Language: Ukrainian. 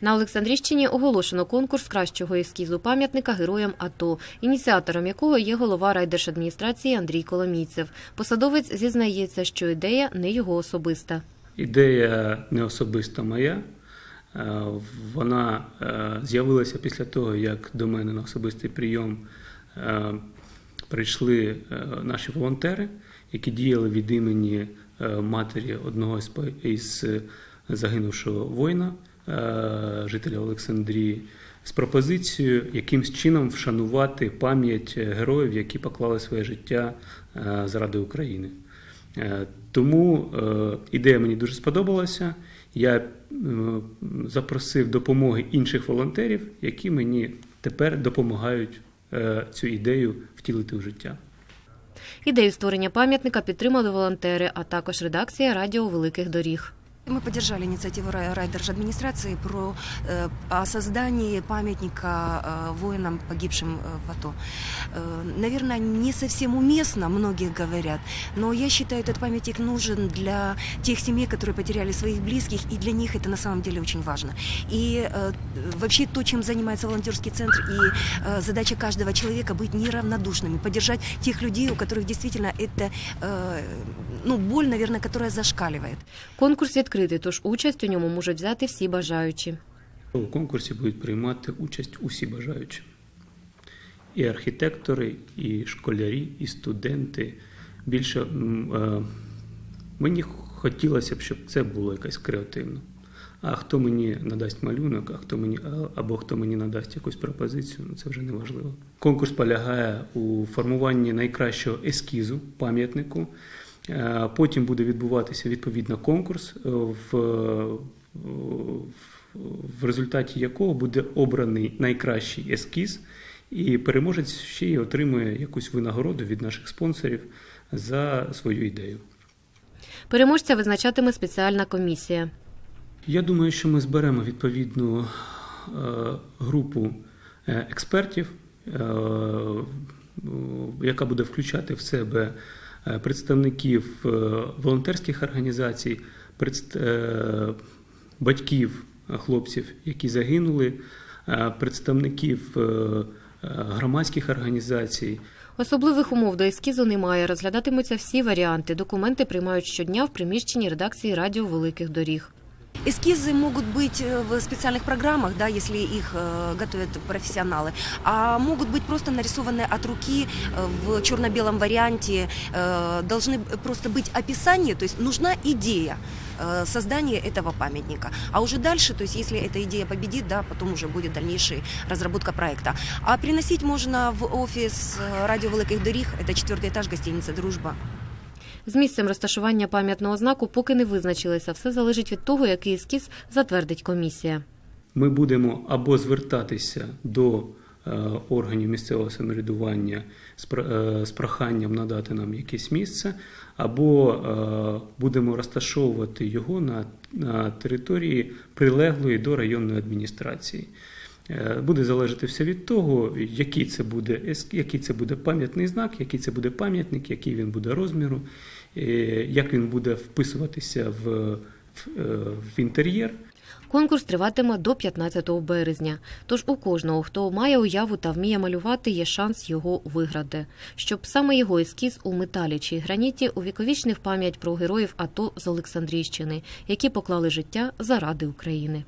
На Олександрівщині оголошено конкурс кращого ескізу пам'ятника героям АТО, ініціатором якого є голова райдержадміністрації Андрій Коломійцев. Посадовець зізнається, що ідея не його особиста. Ідея не особиста моя. Е, Вона е, з'явилася після того, як до мене на особистий прийом е, прийшли наші волонтери, які діяли від імені матері одного із загинувшого воїна, жителя Олександрії, з пропозицією якимсь чином вшанувати пам'ять героїв, які поклали своє життя е, заради України. Е, Тому е, ідея мені дуже сподобалася. Я е, запросив допомоги інших волонтерів, які мені тепер допомагають е, цю ідею втілити в життя. Ідею створення пам'ятника підтримали волонтери, а також редакція Радіо Великих Доріг. Мы поддержали инициативу рай- райдержадминистрации про, э, о создании памятника э, воинам, погибшим э, в АТО. Э, наверное, не совсем уместно, многие говорят, но я считаю, этот памятник нужен для тех семей, которые потеряли своих близких, и для них это на самом деле очень важно. И э, вообще то, чем занимается волонтерский центр, и э, задача каждого человека быть неравнодушными, поддержать тех людей, у которых действительно это, э, ну, боль, наверное, которая зашкаливает. Конкурс відкритий, тож участь у ньому можуть взяти всі бажаючі. У конкурсі будуть приймати участь усі бажаючі. І архітектори, і школярі, і студенти. Більше е, мені хотілося б, щоб це було якось креативно. А хто мені надасть малюнок, а хто мені або хто мені надасть якусь пропозицію, ну це вже не важливо. Конкурс полягає у формуванні найкращого ескізу пам'ятнику. Е, Потім буде відбуватися відповідно конкурс, е, в, в- в результаті якого буде обраний найкращий ескіз, і переможець ще й отримує якусь винагороду від наших спонсорів за свою ідею. Переможця визначатиме спеціальна комісія. Я думаю, що ми зберемо відповідну е, групу е, експертів, е, яка буде включати в себе е, представників е, волонтерських організацій, е, батьків е, хлопців, які загинули, е, представників е, е, громадських організацій. Особливих умов до ескізу немає. Розглядатимуться всі варіанти. Документи приймають щодня в приміщенні редакції Радіо Великих Доріг. Эскизы могут быть э, в специальных программах, да, если их э, готовят профессионалы, а могут быть просто нарисованы от руки э, в черно-белом варианте. Должны просто быть описание, то есть нужна идея создания этого памятника. А уже дальше, то есть если эта идея победит, да, потом уже будет дальнейшая разработка проекта. А приносить можно в офис радио Великих Доріг, это четвертый этаж гостиницы «Дружба». З місцем розташування пам'ятного знаку поки не визначилися. Все залежить від того, який ескіз затвердить комісія. ми будемо або звертатися до е, органів місцевого самоврядування е, з проханням надати нам якесь місце, або е, будемо розташовувати його на території прилеглої до районної адміністрації. Е, Буде залежати все від того, який це буде який це буде пам'ятний знак, який це буде пам'ятник, який він буде розміру, е, як він буде вписуватися в, в, е, в інтер'єр. Конкурс триватиме до 15 березня. Тож у кожного, хто має уяву та вміє малювати, є шанс його виграти. Щоб саме його ескіз у металі чи граніті увіковічнив пам'ять про героїв АТО з Олександрійщини, які поклали життя заради України.